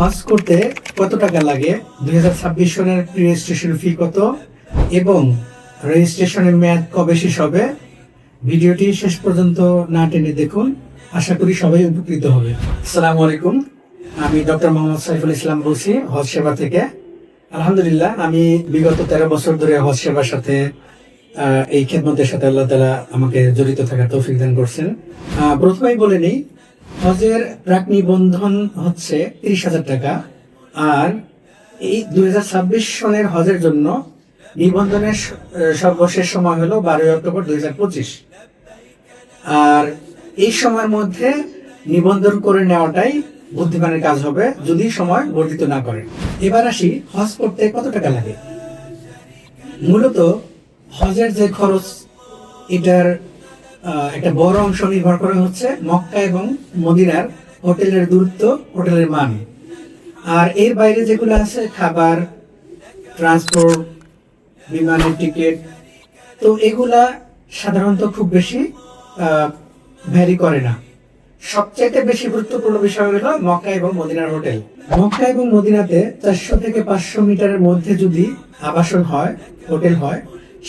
হজ করতে কত টাকা লাগে? দুই হাজার ছাব্বিশ সনের রেজিস্ট্রেশন ফি কত? এবং রেজিস্ট্রেশনের মেয়াদ কবে শেষ হবে? ভিডিওটি শেষ পর্যন্ত না টেনে দেখুন। আশা করি সবাই উপকৃত হবে। আসসালামু আলাইকুম। আমি ডক্টর মোহাম্মদ সাইফুল ইসলাম বলছি হজ সেবা থেকে। আলহামদুলিল্লাহ, আমি বিগত তেরো বছর ধরে হজ সেবার সাথে এই খেদমতের সাথে আল্লাহ তালা আমাকে জড়িত থাকার তৌফিক দান করছেন। প্রথমেই বলে নিই হজের প্রাক নিবন্ধন হচ্ছে তিরিশ হাজার টাকা। আর এই দুই সনের হজের জন্য নিবন্ধনের সর্বশেষ সময় হলো বারোই অক্টোবর দুই আর এই সময়ের মধ্যে নিবন্ধন করে নেওয়াটাই বুদ্ধিমানের কাজ হবে, যদি সময় বর্ধিত না করে। এবার আসি, হজ করতে কত টাকা লাগে? মূলত হজের যে খরচ, এটার একটা বড় অংশ নির্ভর করে হচ্ছে মক্কা এবং মদিনার হোটেলের দূরত্ব, হোটেলের মান। আর এর বাইরে যেগুলো আছে, খাবার, ট্রান্সপোর্ট, বিমানের টিকিট, তো এগুলা সাধারণত খুব বেশি ভ্যারি করে না। সবচাইতে বেশি গুরুত্বপূর্ণ বিষয় হলো মক্কা এবং মদিনার হোটেল। মক্কা এবং মদিনাতে চারশো থেকে পাঁচশো মিটারের মধ্যে যদি আবাসন হয়, হোটেল হয়,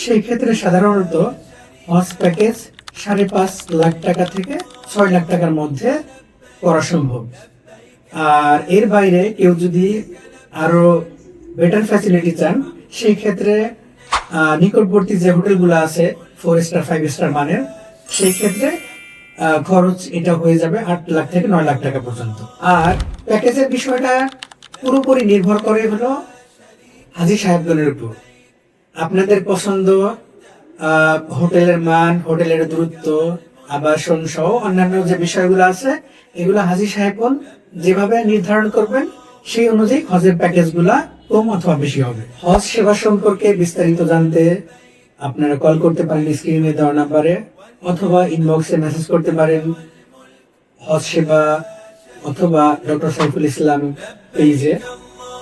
সেই ক্ষেত্রে সাধারণত হজ প্যাকেজ সাড়ে পাঁচ লাখ টাকা থেকে ছয় লাখ টাকার মধ্যে করা সম্ভব। আর এর বাইরে কেউ যদি আরও বেটার ফ্যাসিলিটি চান, সেই ক্ষেত্রে নিকটবর্তী যে হোটেলগুলো আছে ফোর স্টার ফাইভ স্টার মানের, সেই ক্ষেত্রে খরচ এটা হয়ে যাবে আট লাখ থেকে নয় লাখ টাকা পর্যন্ত। আর প্যাকেজের বিষয়টা পুরোপুরি নির্ভর করে হলো হাজি সাহেবগণের উপর। আপনাদের পছন্দ হোটেলের মান, হোটেলের দূরত্ব, আবাসন সহ অন্যান্য যে বিষয়গুলো আছে, এগুলো হাজি সাহেবগণ যেভাবে নির্ধারণ করবেন, সেই অনুযায়ী হজের প্যাকেজগুলা কম অথবা বেশি হবে। হজ সেবা সম্পর্কে বিস্তারিত জানতে আপনারা কল করতে পারেন স্ক্রিনে দেওয়া নাম্বারে, অথবা ইনবক্সে মেসেজ করতে পারেন হজ সেবা অথবা ডক্টর সাইফুল ইসলাম পেজে।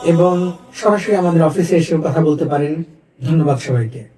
এবং সরাসরি আমাদের অফিসে এসেও কথা বলতে পারেন। ধন্যবাদ সবাইকে।